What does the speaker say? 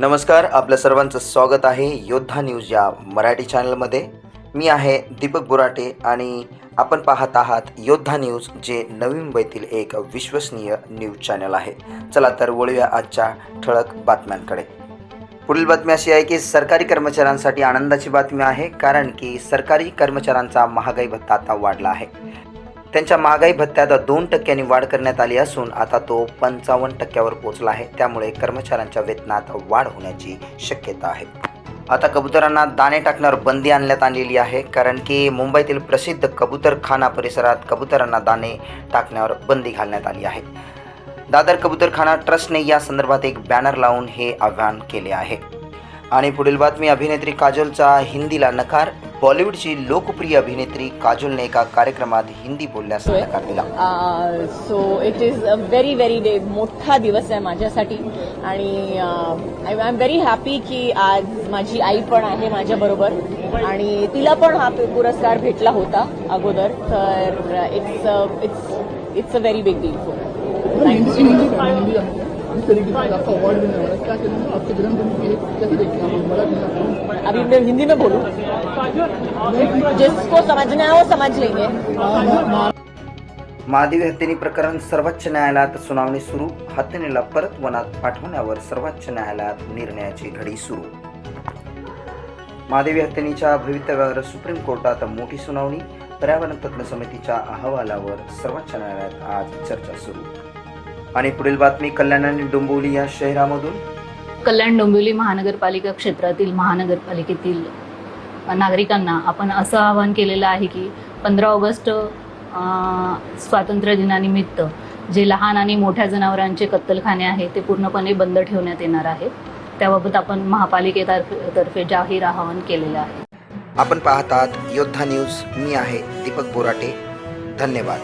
नमस्कार आपल्या सर्वांचं स्वागत आहे योद्धा न्यूज या मराठी चॅनलमध्ये. मी आहे दीपक बुराटे आणि आपण पाहत आहात योद्धा न्यूज जे नवी मुंबईतील एक विश्वसनीय न्यूज चॅनल आहे. चला तर वळूया आजच्या ठळक बातम्यांकडे. पुढील बातमी अशी आहे की सरकारी कर्मचाऱ्यांसाठी आनंदाची बातमी आहे कारण की सरकारी कर्मचाऱ्यांचा महागाई भत्ता आता वाढला आहे. त्यांच्या महागाई भत्त्यात दोन टक्क्यांनी वाढ करण्यात आली असून आता तो पंचावन्न टक्क्यावर पोहोचला आहे. त्यामुळे कर्मचाऱ्यांच्या वेतनात वाढ होण्याची शक्यता आहे. आता कबुतरांना दाणे टाकण्यावर बंदी आणण्यात आलेली आहे. कारण की मुंबईतील प्रसिद्ध कबूतरखाना परिसरात कबुतरांना दाणे टाकण्यावर बंदी घालण्यात आली आहे. दादर कबूतरखाना ट्रस्टने या संदर्भात एक बॅनर लावून हे आवाहन केले आहे. आणि पुढील बातमी अभिनेत्री काजोलचा हिंदीला नकार बॉलिवूडची लोकप्रिय अभिनेत्री काजोलने एका कार्यक्रमात हिंदी बोलण्यास नकार दिला. So it is a very very day मोठा दिवस आहे माझ्यासाठी. आणि आय एम व्हेरी हॅपी की आज माझी आई पण आहे माझ्याबरोबर आणि तिला पण हा पुरस्कार भेटला होता अगोदर. तर it's it's it's a very big deal for अभी मैं हिंदी में बोलूं? जिसको समझना है वो समझ लेंगे। महादेवी हत्येने प्रकरण सर्वोच्च न्यायालयात सुनावणी सुरू. हत्येला परत वनात पाठवण्यावर सर्वोच्च न्यायालयात निर्णयाची घडी सुरू. महादेवी हत्येनीच्या भवितव्यावर सुप्रीम कोर्टात मोठी सुनावणी. पर्यावरण तज्ज्ञ समितीच्या अहवालावर सर्वोच्च न्यायालयात आज चर्चा सुरू. आणि पुढील बातमी कल्याण आणि डोंबिवली या शहरामधून. कल्याण डोंबिवली महानगरपालिका क्षेत्रातील महानगरपालिकेतील नागरिकांना आपण असं आवाहन केलेलं आहे की पंधरा ऑगस्ट स्वातंत्र्य दिनानिमित्त जे लहान आणि मोठ्या जनावरांचे कत्तलखाने आहे ते पूर्णपणे बंद ठेवण्यात येणार आहेत त्याबाबत आपण महापालिकेतर्फे तर्फे जाहीर आवाहन केलेलं आहे. आपण पाहतात योद्धा न्यूज मी आहे दीपक बोराटे. धन्यवाद.